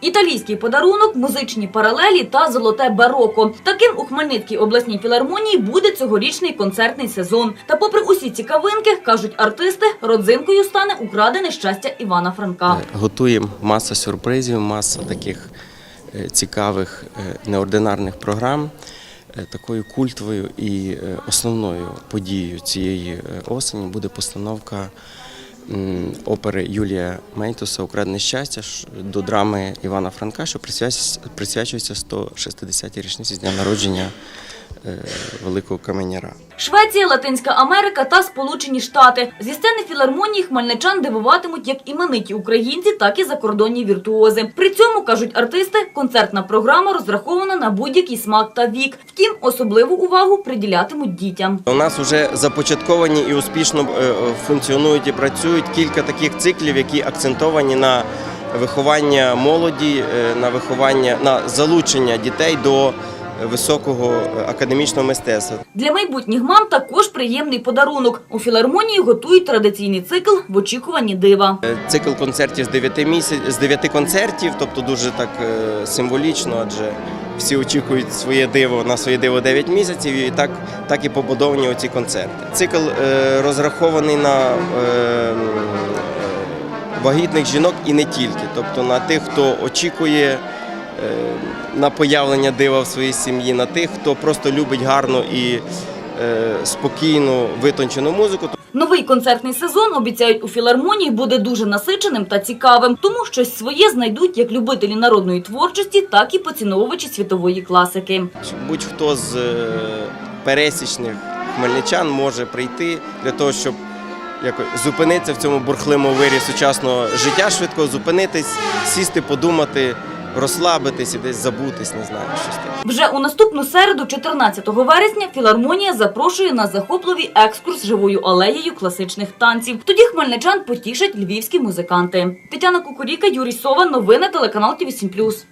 Італійський подарунок, музичні паралелі та золоте бароко. Таким у Хмельницькій обласній філармонії буде цьогорічний концертний сезон. Та, попри усі цікавинки, кажуть артисти, родзинкою стане украдене щастя Івана Франка. Е, Готуємо маса сюрпризів, маса таких е, цікавих е, неординарних програм. Такою культовою і основною подією цієї осені буде постановка опери Юлія Мейтуса Украдене щастя до драми Івана Франка, що присвячується 160-й річниці з дня народження великого каменяра. Швеція, Латинська Америка та Сполучені Штати зі сцени філармонії хмельничан дивуватимуть як імениті українці, так і закордонні віртуози. При цьому кажуть артисти, концертна програма розрахована на будь-який смак та вік. Втім, особливу увагу приділятимуть дітям. У нас вже започатковані і успішно е, функціонують і працюють кілька таких циклів, які акцентовані на виховання молоді, е, на виховання на залучення дітей до високого е, академічного мистецтва. Для майбутніх мам також приємний подарунок. У філармонії готують традиційний цикл в очікуванні дива. Е, Цикл концертів з 9 місяць з 9 концертів, тобто дуже так е, символічно, адже всі очікують своє диво на своє диво 9 місяців, і так, так і побудовані оці концерти. Цикл е, розрахований на е, вагітних жінок і не тільки, тобто на тих, хто очікує на появлення дива в своїй сім'ї, на тих, хто просто любить гарну і е, спокійну витончену музику. Новий концертний сезон обіцяють у філармонії буде дуже насиченим та цікавим, тому щось своє знайдуть як любителі народної творчості, так і поціновувачі світової класики. Будь-хто з е, пересічних хмельничан може прийти для того, щоб якось зупинитися в цьому бурхливому вирі сучасного життя, швидко зупинитись, сісти, подумати, розслабитись і десь забутись, не знаю, щось таке. Вже у наступну середу, 14 вересня, філармонія запрошує на захопливий екскурс живою алеєю класичних танців. Тоді хмельничан потішать львівські музиканти. Тетяна Кукуріка, Юрій Сова. Новини телеканал ТВ7+.